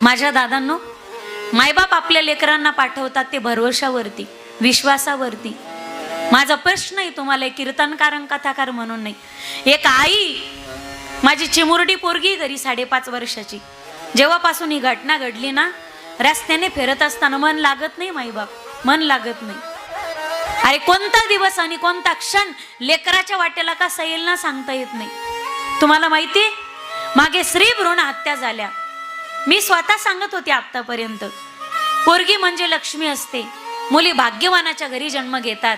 माझ्या दादांनो मायबाप आपल्या लेकरांना पाठवतात ते भरवशावरती विश्वासावरती. माझा प्रश्न आहे तुम्हाला एक कीर्तनकार कथाकार म्हणून नाही. एक आई माझी चिमुरडी पोरगी घरी साडेपाच वर्षाची. जेव्हापासून ही घटना घडली ना रस्त्याने फिरत असताना मन लागत नाही माईबाप मन लागत नाही. अरे कोणता दिवस आणि कोणता क्षण लेकराच्या वाटेला का सैल ना सांगता येत नाही. तुम्हाला माहिती मागे स्त्री भ्रूण हत्या झाल्या. मी स्वतः सांगत होते आतापर्यंत पोरगी म्हणजे लक्ष्मी असते. मुली भाग्यवानाच्या घरी जन्म घेतात.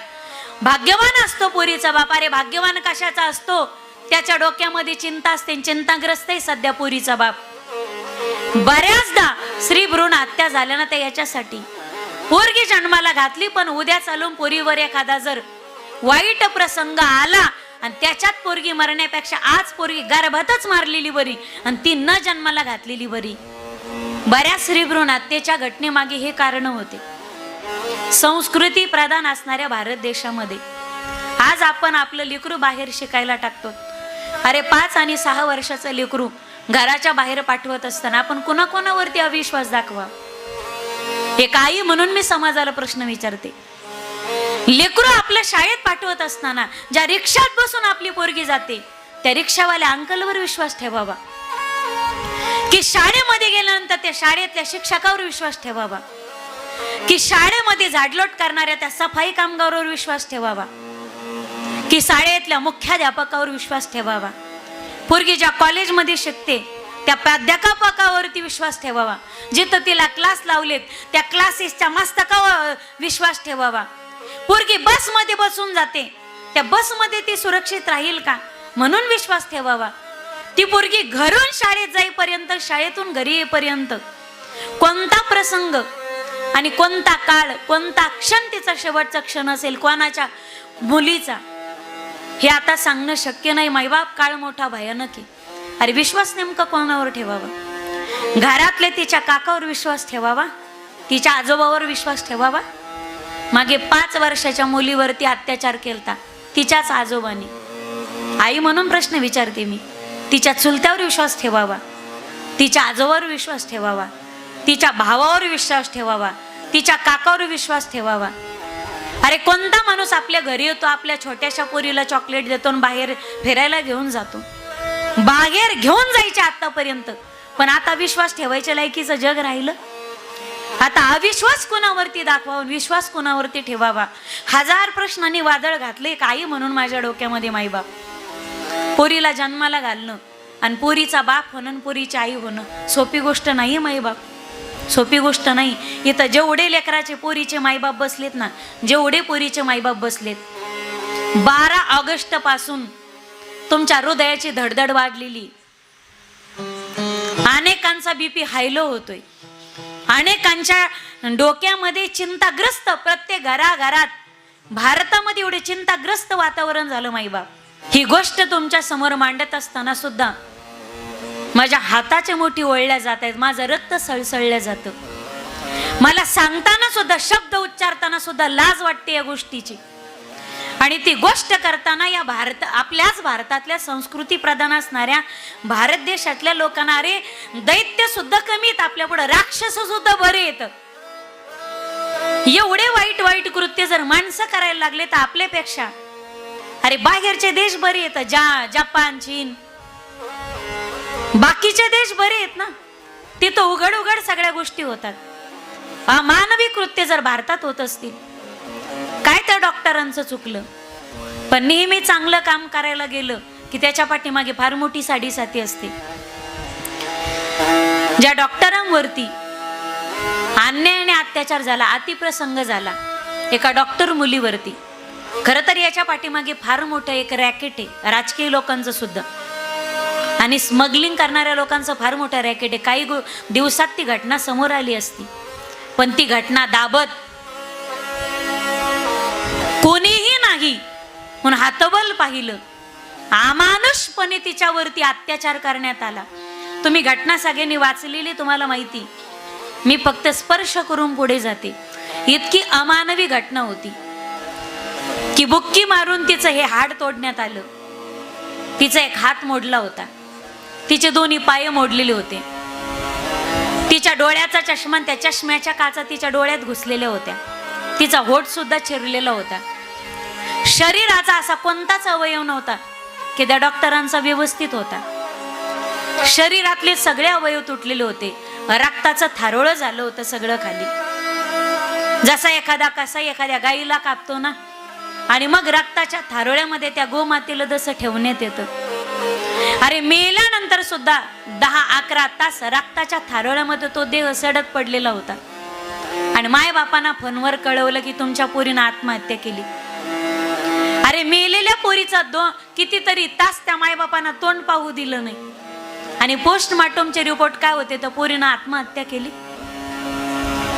भाग्यवान असतो पोरीचा बाप. अरे भाग्यवान कशाचा असतो? त्याच्या डोक्यामध्ये चिंता असते. चिंताग्रस्त आहे सध्या पोरीचा बाप. बऱ्याचदा स्त्री भ्रूण हत्या झाल्या ना त्या याच्यासाठी. पोरगी जन्माला घातली पण उद्या चालून पोरीवर एखादा जर वाईट प्रसंग आला आणि त्याच्यात पोरगी मरण्यापेक्षा आज पोरगी गर्भातच मारलेली बरी आणि ती न जन्माला घातलेली बरी. बऱ्याच स्त्रीभ्रूण हत्येच्या घटनेमागे हे कारण होते. संस्कृती प्रधान असणाऱ्या भारत देशामध्ये. आज आपण आपलं लेकरू बाहेर शिकायला टाकतो. अरे पाच आणि सहा वर्षाचं लेकरू घराच्या बाहेर पाठवत असताना आपण कोणाकोणावरती अविश्वास दाखवा? हे काही म्हणून मी समाजाला प्रश्न विचारते. लेकरू आपल्या शाळेत पाठवत असताना ज्या रिक्षात बसून आपली पोरगी जाते त्या रिक्षावाल्या अंकलवर विश्वास ठेवावा. की शाळेमध्ये गेल्यानंतर त्या शाळेतल्या शिक्षकावर विश्वास ठेवावा. की शाळेमध्ये झाडलोट करणाऱ्या त्या सफाई कामगारावर विश्वास ठेवावा. की शाळेतल्या मुख्याध्यापकावर विश्वास ठेवावा. पोरगी ज्या कॉलेजमध्ये शिकते त्या प्राध्यापकावरती विश्वास ठेवावा. जिथं तिला क्लास लावलेत त्या क्लासेसच्या मस्तकावर विश्वास ठेवावा. पोरगी बसमध्ये बसून जाते. त्या बसमध्ये ती सुरक्षित राहील का? म्हणून विश्वास ठेवावा. ती पोरगी घरून शाळेत जाईपर्यंत शाळेतून घरी येईपर्यंत कोणता प्रसंग आणि कोणता काळ कोणता क्षण तिचा शेवटचा क्षण असेल कोणाच्या मुलीचा हे आता सांगणं शक्य नाही. माईबाप काळ मोठा भयानक आहे. अरे विश्वास नेमका कोणावर ठेवावा? घरातले तिच्या काकावर विश्वास ठेवावा? तिच्या आजोबावर विश्वास ठेवावा? मागे पाच वर्षाच्या मुलीवरती अत्याचार केलता तिच्याच आजोबाने. आई म्हणून प्रश्न विचारते मी. तिच्या चुलत्यावर विश्वास ठेवावा. तिच्या आजोबावर विश्वास ठेवावा. तिच्या भावावर विश्वास ठेवावा. तिच्या काकावर विश्वास ठेवावा. अरे कोणता माणूस आपल्या घरी येतो आपल्या छोट्याशा पोरीला चॉकलेट देतो आणि बाहेर फिरायला घेऊन जातो? बाहेर घेऊन जायचे आतापर्यंत. पण आता विश्वास ठेवायच्या लायकीचं जग राहिलं. आता अविश्वास कोणावरती दाखवावा विश्वास कोणावरती ठेवावा? हजार प्रश्नांनी वादळ घातले काही म्हणून माझ्या डोक्यामध्ये माईबाप. पोरीला जन्माला घालणं आणि पोरीचा बाप होणं पोरीची आई होणं सोपी गोष्ट नाही माईबाप. सोपी गोष्ट नाही. इथं जेवढे लेकराचे पोरीचे माईबाप बसलेत ना जेवढे पोरीचे माईबाप बसलेत बारा ऑगस्टपासून तुमच्या हृदयाची धडधड वाढलेली. अनेकांचा बीपी हायलो होतोय. अनेकांच्या डोक्यामध्ये चिंताग्रस्त प्रत्येक घराघरात भारतामध्ये एवढे चिंताग्रस्त वातावरण झालं माईबाप. ही गोष्ट तुमच्यासमोर मांडत असताना सुद्धा माझ्या हाताच्या मोठी ओळल्या जात आहेत माझं रक्त सळसळलं जातं. मला सांगताना सुद्धा शब्द उच्चारताना सुद्धा लाज वाटते या गोष्टीची. आणि ती गोष्ट करताना या भारत आपल्याच भारतातल्या संस्कृती प्रधान असणाऱ्या भारत देशातल्या लोकांना अरे दैत्य सुद्धा कमी आपल्या पुढे राक्षस सुद्धा बरे येत एवढे वाईट वाईट कृत्य जर माणसं करायला लागले तर आपल्यापेक्षा अरे बाहेरचे देश बरे आहेत जा जपान चीन. बाकीचे देश बरे आहेत ना? तिथं उघड उघड सगळ्या गोष्टी होतात. मानवी कृत्य जर भारतात होत असतील काय त्या डॉक्टरांचं चुकलं? पण नेहमी चांगलं काम करायला गेलं की त्याच्या पाठीमागे फार मोठी साडीसाती असते. ज्या डॉक्टरांवरती अन्याय आणि अत्याचार झाला अतिप्रसंग झाला एका डॉक्टर मुलीवरती खरं तर याच्या पाठीमागे फार मोठं एक रॅकेट आहे राजकीय लोकांचं सुद्धा. आणि स्मगलिंग करणाऱ्या लोकांचं फार मोठं रॅकेट आहे. काही गो- दिवसात ती घटना समोर आली असती. पण ती घटना दाबत कोणीही नाही. म्हणून हातबल पाहिलं. अमानुषपणे तिच्यावरती अत्याचार करण्यात आला. तुम्ही घटना सगळ्यांनी वाचलेली तुम्हाला माहिती. मी फक्त स्पर्श करून पुढे जाते. इतकी अमानवी घटना होती. की बुक्की मारून तिचं हे हाड तोडण्यात आलं. तिचा एक हात मोडला होता. तिचे दोन्ही पाय मोडलेले होते. तिच्या डोळ्याचा चष्मा त्या चष्म्याच्या काचा तिच्या डोळ्यात घुसलेल्या होत्या. तिचा होठ सुद्धा चिरलेला होता. शरीराचा असा कोणताच अवयव नव्हता की त्या डॉक्टरांचा व्यवस्थित होता. शरीरातले सगळे अवयव तुटलेले होते. रक्ताचं थारोळं झालं होतं सगळं खाली. जसा एखादा कसा एखाद्या गाईला कापतो ना आणि मग रक्ताच्या थारोळ्यामध्ये त्या गोमातेला जसं ठेवण्यात येतं. अरे मेल्यानंतर सुद्धा दहा अकरा तास रक्ताच्या थारोळ्यामध्ये तो देह सडत पडलेला होता. आणि मायबापांना फोनवर कळवलं की तुमच्या पोरीनं आत्महत्या केली. अरे मेलेल्या पोरीचा दो कितीतरी तास त्या मायबापांना तोंड पाहू दिलं नाही. आणि पोस्टमार्टमचे रिपोर्ट काय होते? तर पोरीनं आत्महत्या केली.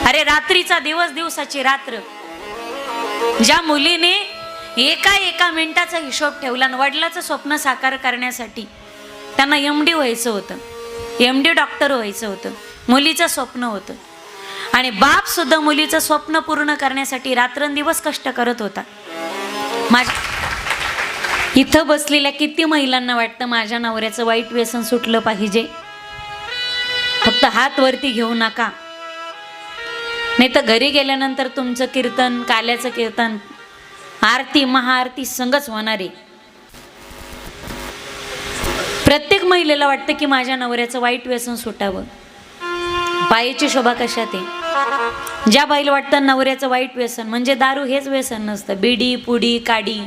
अरे रात्रीचा दिवस दिवसाची रात्र. ज्या मुलीने एका एका मिनिटाचा हिशोब ठेवला आणि वडिलाचं स्वप्न साकार करण्यासाठी त्यांना एम डी व्हायचं होतं. एम डी डॉक्टर व्हायचं होतं. मुलीचं स्वप्न होतं. आणि बाप सुद्धा मुलीचं स्वप्न पूर्ण करण्यासाठी रात्रंदिवस कष्ट करत होता. माझ्या इथं बसलेल्या किती महिलांना वाटतं माझ्या नवऱ्याचं वाईट व्यसन सुटलं पाहिजे? फक्त हात वरती घेऊ नका. नाही तर घरी गेल्यानंतर तुमचं कीर्तन काल्याचं कीर्तन आरती महाआरती संगच होणार आहे. प्रत्येक महिलेला वाटतं की माझ्या नवऱ्याचं वाईट व्यसन सुटावं. बाईची शोभा कशात आहे? ज्या बाईला वाटतं नवऱ्याचं वाईट व्यसन म्हणजे दारू हेच व्यसन नसतं. बिडी पुडी काडी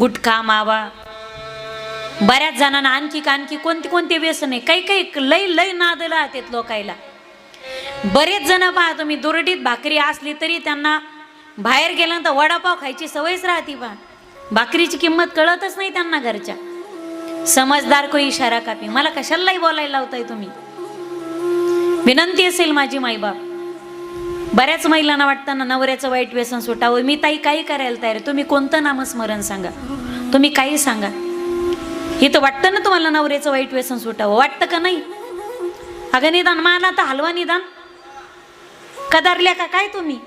गुटखा मावा. बऱ्याच जणांना आणखी आणखी कोणती कोणते व्यसन आहे? काही काही लय लय नादलं आहेत लोकायला. बरेच जण पहा तुम्ही दुरडीत भाकरी असली तरी त्यांना बाहेर गेल्यानंतर वडापाव खायची सवयच राहते बा. भाकरीची किंमत कळतच नाही त्यांना घरच्या. समजदार को इशारा कापी. मला कशालाही बोलायला लावताय तुम्ही. विनंती असेल माझी माईबाप. बऱ्याच महिलांना वाटताना नवऱ्याचं वाईट व्यसन सुटावं. मी ताई काही करायला तयार आहे. तुम्ही कोणतं नामस्मरण सांगा? तुम्ही काही सांगा? इथं वाटतं ना तुम्हाला नवऱ्याचं वाईट व्यसन सुटावं? वाटतं का नाही? अगं निदान मला तर हलवा निदान. कदारल्या का? काय तुम्ही?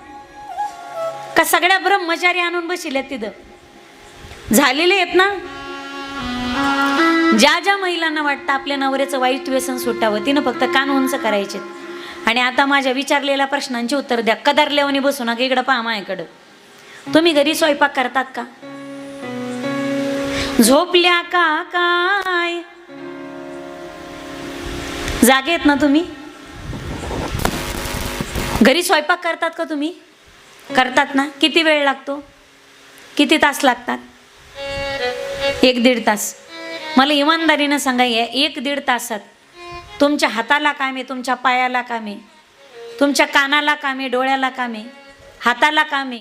का सगळ्या ब्रह्मचारी आणून बसिल्या तिथं? झालेले आहेत ना? ज्या ज्या महिलांना वाटतं आपल्या नवऱ्याचं वाईट व्यसन सुटावं तिनं फक्त कान उंच करायचे. आणि आता माझ्या विचारलेल्या प्रश्नांची उत्तर द्या. कदारल्यावानी बसू नका इकडं पहा माझ्याकडं. तुम्ही घरी स्वयंपाक करतात का? झोपल्या का काय? जागेत ना तुम्ही? घरी स्वयंपाक करतात का तुम्ही? करतात ना? किती वेळ लागतो? किती तास लागतात? एक दीड तास. मला इमानदारीनं सांगा या एक दीड तासात. तुमच्या हाताला कामे तुमच्या पायाला कामे तुमच्या कानाला कामे डोळ्याला कामे हाताला कामे